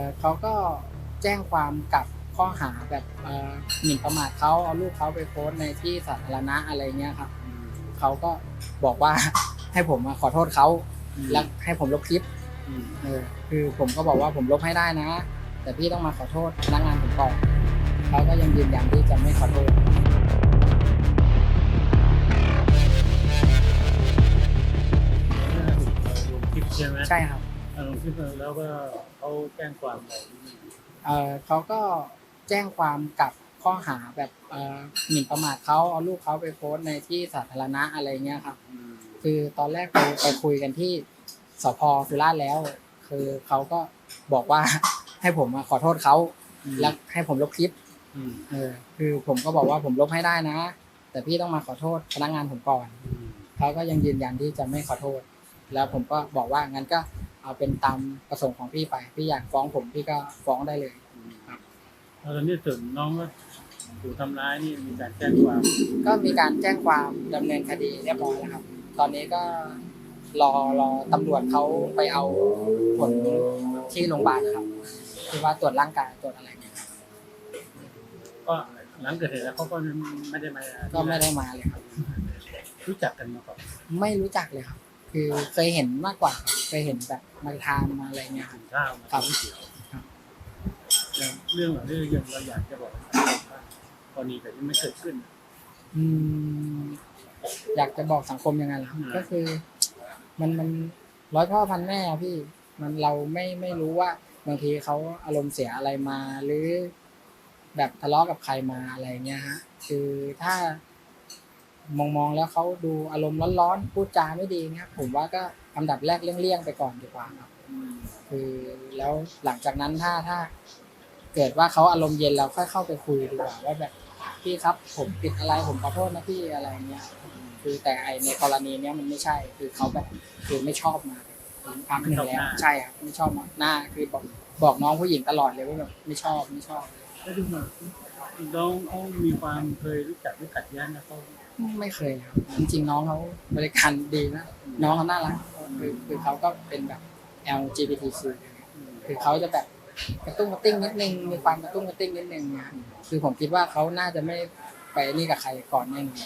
อเขาก็แจ้งความกลับข้อหาแบบเอ่อหมิ่นประมาทเขาเอารูปเขาไปโพสต์ในที่สาธารณะอะไรเงี้ยครับเขาก็บอกว่าให้ผมมาขอโทษเขาแล้วให้ผมลบคลิปเออคือผมก็บอกว่าผมลบให้ได้นะ แต่พี่ต้องมาขอโทษพนักงานผมก่อนเขาก็ยังยืนยันที่จะไม่ขอโทษลงคลิปใช่ไหมใช่ครับ เออลงคลิปแล้วก็เขาแจ้งความอะไรเอ่อเขาก็แจ้งความกลับข้อหาแบบเอ่อหมิ่นประมาทเขาเอารูปเขาไปโพสต์ในที่สาธารณะอะไรเงี้ยครับคือตอนแรกไปไปคุยกันที่สพสุราษฎร์แล้ว คือเขาก็บอกว่า ให้ผมมาขอโทษเขาแล้วให้ผมลบคลิป อืมเออคือผมก็บอกว่าผมลบให้ได้นะ แต่พี่ต้องมาขอโทษพนักงานผมก่อน อืมเขาก็ยังยืนยันที่จะไม่ขอโทษ แล้วผมก็บอกว่างั้นก็ เอาเป็นตามประสงค์ของพี่ไป พี่อยากฟ้องผมพี่ก็ฟ้องได้เลยครับแล้วตอนนี้ถึงน้องก็ถูกทำร้ายนี่มีการแจ้งความก็มีการแจ้งความดำเนินคดีเรียบร้อยแล้วครับ ตอนนี้ก็รอรอตำรวจเขาไปเอาผลที่โรงพยาบาลนะครับคือว่าตรวจร่างกายตรวจอะไรเนี่ยครับก็หลังเกิดเหตุแล้วเขาก็ไม่ได้มาก็ไม่ได้มาเลยครับ รู้จักกันมาก่อน ไม่รู้จักเลยครับ คือเคยเห็นมากกว่าครับเคยเห็นแบบมาทานมาอะไรเงี้ยครับ กินข้าวมาครับ กินเขียวครับเรื่องเหล่านี้ยังเราอยากจะบอกสังคมว่ากรณีแบบนี้ไม่เกิดขึ้น อืมอยากจะบอกสังคมยังไงล่ะครับอืม ก็คือ มันมันร้อยพ่อพันแม่อะพี่ มันเราไม่ไม่รู้ว่าบางทีเขาอารมณ์เสียอะไรมา หรือแบบทะเลาะกับใครมาอะไรเงี้ยฮะ คือถ้า มองมองแล้วเขาดูอารมณ์ร้อนๆพูดจาไม่ดีเนี่ยผมว่าก็อันดับแรกเลี่ยงๆไปก่อนดีกว่าครับคือแล้วหลังจากนั้นถ้าถ้า เกิดว่าเขาอารมณ์เย็นเราค่อยเข้าไปคุยดีกว่าว่าแบบพี่ครับ ผมผิดอะไรผมขอโทษนะพี่อะไรเงี้ยคือแต่ไอในกรณีเนี้ยมันไม่ใช่ คือเขาแบบคือไม่ชอบมาครั้งหนึ่งแล้วใช่ครับไม่ชอบมาหน้าคือบอกบอกน้องผู้หญิงตลอดเลยว่าแบบไม่ชอบไม่ชอบแล้วดูมาน้องเขามีความเคยรู้จักรู้จักแย้งนะเขา ไม่เคยครับจริงๆน้องเขาบริการดีนะน้องเขาน่ารักคือคือเขาก็เป็นแบบ LGBTQ คือเขาจะแบบกระตุ้งกระติ้งนิดนึงมีความกระตุ้งกระติ้งนิดนึงคือผมคิดว่าเขาน่าจะไม่ไปนี่กับใครก่อนแน่นอน